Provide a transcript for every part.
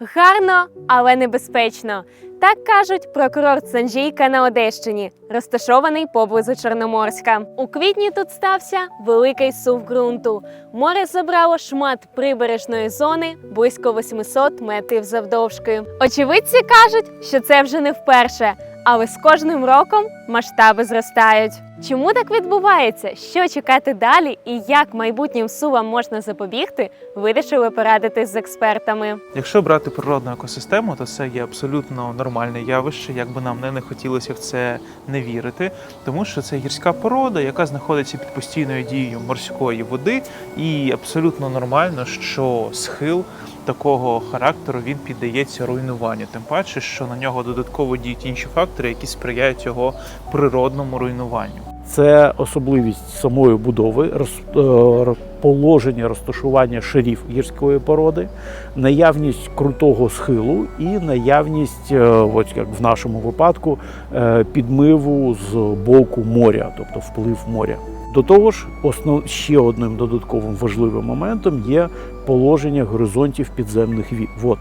Гарно, але небезпечно. Так кажуть про курорт Санжійка на Одещині, розташований поблизу Чорноморська. У квітні тут стався великий сув ґрунту. Море забрало шмат прибережної зони близько 800 метрів завдовжки. Очевидці кажуть, що це вже не вперше, але з кожним роком масштаби зростають. Чому так відбувається? Що чекати далі і як майбутнім сувам можна запобігти, вирішили порадитись з експертами. Якщо брати природну екосистему, то це є абсолютно нормальне явище, як би нам не, не хотілося в це не вірити, тому що це гірська порода, яка знаходиться під постійною дією морської води, і абсолютно нормально, що схил такого характеру він піддається руйнуванню. Тим паче, що на нього додатково діють інші фактори, які сприяють його природному руйнуванню. Це особливість самої будови, е, положення розташування шарів гірської породи, наявність крутого схилу і наявність, е, от як в нашому випадку, е, підмиву з боку моря, тобто вплив моря. До того ж, основ ще одним додатковим важливим моментом є положення горизонтів підземних вод.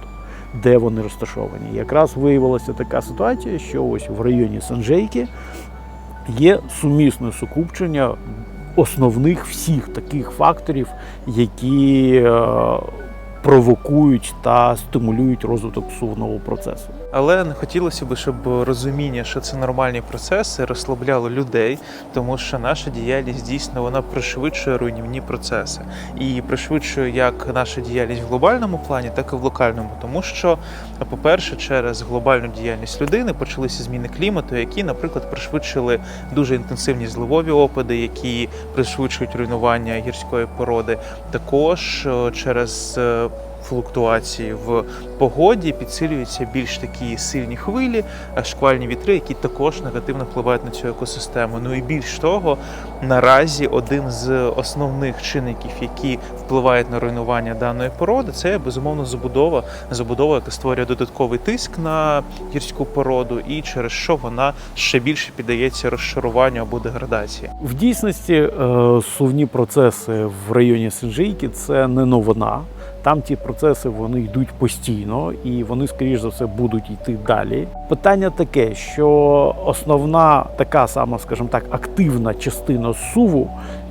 Де вони розташовані? Якраз виявилася така ситуація, що ось в районі Санжейки є сумісне сукупчення основних всіх таких факторів, які е, провокують та стимулюють розвиток сувного процесу. Але не хотілося б, щоб розуміння, що це нормальні процеси, розслабляло людей, тому що наша діяльність дійсно вона пришвидшує руйнівні процеси і пришвидшує як наша діяльність в глобальному плані, так і в локальному. Тому що, по-перше, через глобальну діяльність людини почалися зміни клімату, які, наприклад, пришвидшили дуже інтенсивні зливові опади, які пришвидшують руйнування гірської породи. Також е, через е, флуктуації в погоді підсилюються більш такі сильні хвилі, е, шквальні вітри, які також негативно впливають на цю екосистему. Ну і більш того, наразі один з основних чинників, які впливають на руйнування даної породи, це безумовно забудова, забудова, яка створює додатковий тиск на гірську породу, і через що вона ще більше піддається розшаруванню або деградації. В дійсності е, сувні процеси в районі Синжийки це не новина. Там ті процеси вони йдуть постійно і вони, скоріш за все, будуть йти далі. Питання таке, що основна така сама, скажімо так, активна частина суву,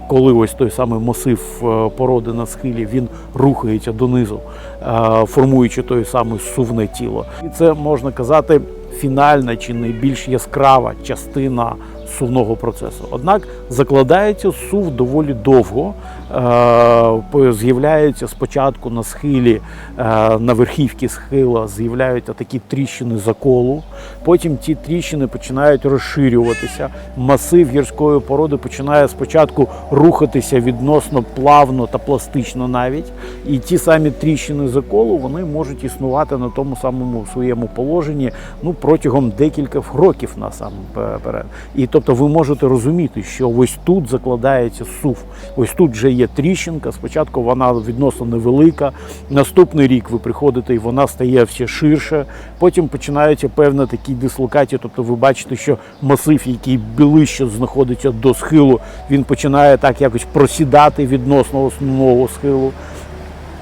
коли ось той самий масив е, породи на схилі він рухається донизу, е, формуючи той самий сувне тіло. І це можна казати фінальна чи найбільш яскрава частина сувного процесу. Однак закладається сув доволі довго. Е, З'являються спочатку на схилі, е, на верхівці схила з'являються такі тріщини заколу. Потім ті тріщини починають розширюватися. Масив гірської породи починає спочатку рухатися відносно плавно та пластично навіть. І ті самі тріщини заколу вони можуть існувати на тому самому своєму положенні ну, протягом декількох років насамперед. І тобто ви можете розуміти, що ось тут закладається сув. Ось тут вже є тріщинка. Спочатку вона відносно невелика. Наступний рік ви приходите і вона стає все ширше. Потім починаються певні такі дислокації. Тобто ви бачите, що масив, який ближче знаходиться до схилу, він починає так якось просідати відносно основного схилу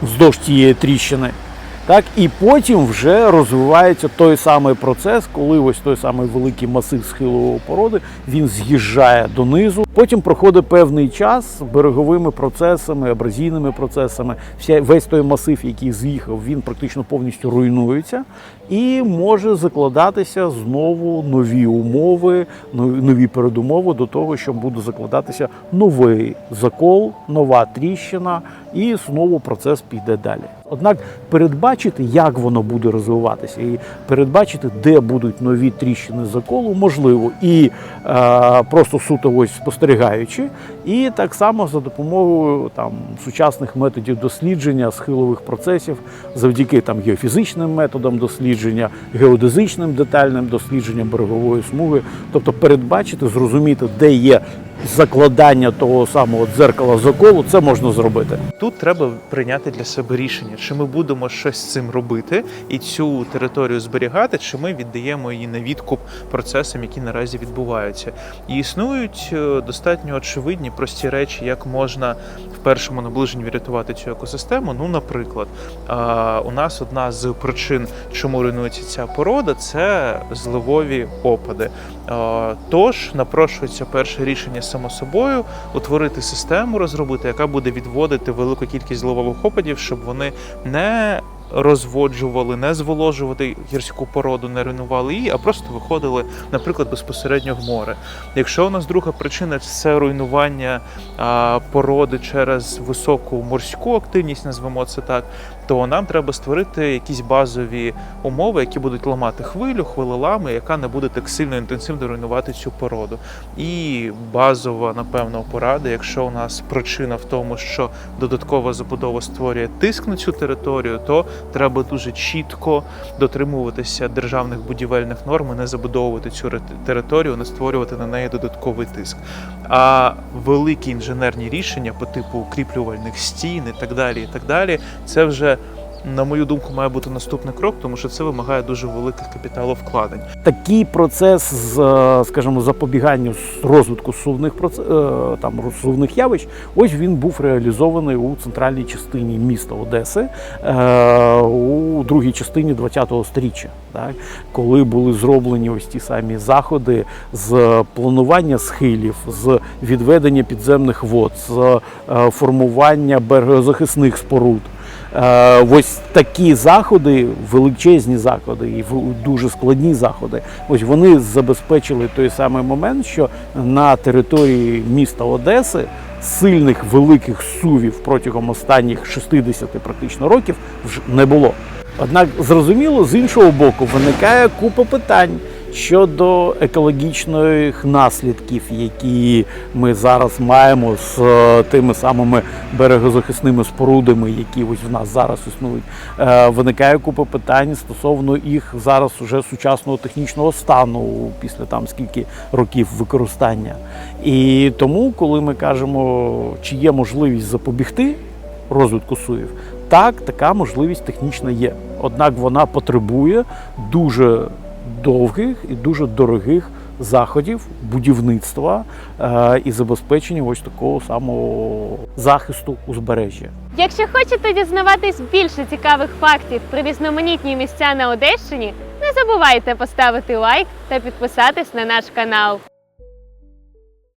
вздовж цієї тріщини. Так, і потім вже розвивається той самий процес, коли ось той самий великий масив схилової породи він з'їжджає донизу. Потім проходить певний час береговими процесами, абразійними процесами. Вся весь той масив, який з'їхав, він практично повністю руйнується і може закладатися знову нові умови, нові передумови до того, що буде закладатися новий закол, нова тріщина, і знову процес піде далі. Однак передбачити, як воно буде розвиватися, і передбачити, де будуть нові тріщини заколу, можливо, і е, просто суто ось спостерігаючи, і так само за допомогою там сучасних методів дослідження схилових процесів, завдяки там геофізичним методам дослідження, геодезичним детальним дослідженням берегової смуги, тобто передбачити, зрозуміти, де є закладання того самого дзеркала заколу, це можна зробити. Тут треба прийняти для себе рішення, чи ми будемо щось з цим робити і цю територію зберігати, чи ми віддаємо її на відкуп процесам, які наразі відбуваються. І існують е, достатньо очевидні прості речі, як можна в першому наближенні врятувати цю екосистему. Ну, наприклад, у нас одна з причин, чому руйнується ця порода, це зливові опади. Тож напрошується перше рішення само собою утворити систему, розробити, яка буде відводити велику кількість зливових опадів, щоб вони не розводжували, не зволожувати гірську породу, не руйнували її, а просто виходили, наприклад, безпосередньо в море. Якщо у нас друга причина це руйнування породи через високу морську активність, назвемо це так, то нам треба створити якісь базові умови, які будуть ламати хвилю, хвилелами, яка не буде так сильно інтенсивно руйнувати цю породу. І базова, напевно, порада, якщо у нас причина в тому, що додаткова забудова створює тиск на цю територію, то треба дуже чітко дотримуватися державних будівельних норм і не забудовувати цю територію, не створювати на неї додатковий тиск. А великі інженерні рішення по типу укріплювальних стін і так далі, і так далі, це вже. На мою думку, має бути наступний крок, тому що це вимагає дуже великих капіталовкладень. Такий процес з, е, скажімо, запобігання розвитку сувних е, там сувних явищ, ось він був реалізований у центральній частині міста Одеси е, у другій частині ХХ століття, так, коли були зроблені ось ті самі заходи з планування схилів, з відведення підземних вод, з формування берегозахисних споруд. Е, Ось такі заходи, величезні заходи і дуже складні заходи. Ось вони забезпечили той самий момент, що на території міста Одеси сильних великих сувів протягом останніх 60 практично років вже не було. Однак, зрозуміло, з іншого боку, виникає купа питань щодо екологічних наслідків, які ми зараз маємо з е, тими самими берегозахисними спорудами, які ось в нас зараз існують. Е, Виникає купа питань стосовно їх зараз уже сучасного технічного стану після там скільки років використання. І тому, коли ми кажемо, чи є можливість запобігти розвитку сувів, так, така можливість технічна є. Однак вона потребує дуже довгих і дуже дорогих заходів будівництва е, і забезпечення ось такого самого захисту узбережжя. Якщо хочете дізнаватись більше цікавих фактів про різноманітні місця на Одещині, не забувайте поставити лайк та підписатись на наш канал.